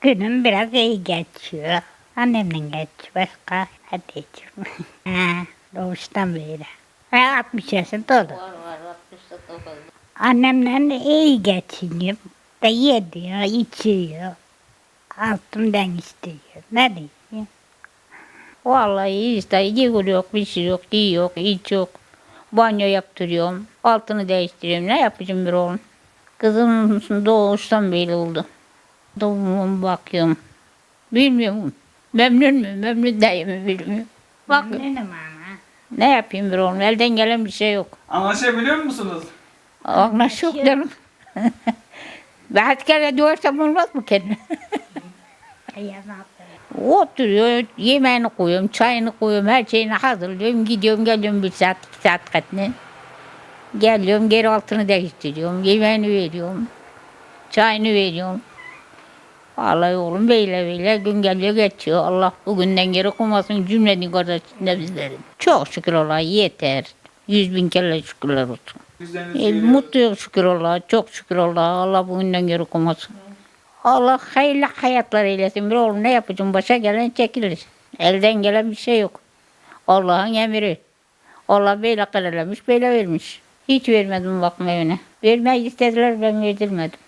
Günüm biraz iyi geçiyor. Annemle geçiyor. Başka hadi ha, doğuştan beri. Ben 60 yaşında oldum. Var var 69. Annemle iyi geçiniyor. Da yediyor, içiyor. Altımdan istiyor. Ne diyeyim? Vallahi işte. Yıkılıyor, bir şey yok, iyi yok, iç yok. Banyo yaptırıyorum. Altını değiştiriyorum. Ne yapacağım bir oğlum? Kızım doğuştan belli oldu. Doğumuma bakıyorum. Bilmiyorum. Memnun mu? Memnun değil mi bilmiyorum. Memnunum ama. Ne yapayım bir oğlum? Elden gelen bir şey yok. Anlaşabiliyor musunuz? Anlaş yok canım. Ben hadi kere duvarsam olmaz mı kendine? Oturuyor, yemeğini koyuyorum, çayını koyuyorum, her şeyini hazırlıyorum. Gidiyorum, geliyorum bir saat, iki saat katne. Geliyorum, geri altını değiştiriyorum, yemeğini veriyorum, çayını veriyorum. Vallahi oğlum böyle böyle gün geliyor geçiyor. Allah bugünden geri koymasın cümlenin kardeşinde bizlerin. Çok şükür Allah'a yeter. Yüz bin kere şükürler olsun. E, mutluyum şükür Allah'a. Çok şükür Allah'a. Allah bugünden geri koymasın. Allah hayırlı hayatlar eylesin. Bir oğlum ne yapacağım? Başa gelen çekilir. Elden gelen bir şey yok. Allah'ın emri. Allah böyle kararlamış, böyle vermiş. Hiç vermedim bakma evine. Vermeyi istediler, ben verdirmedim.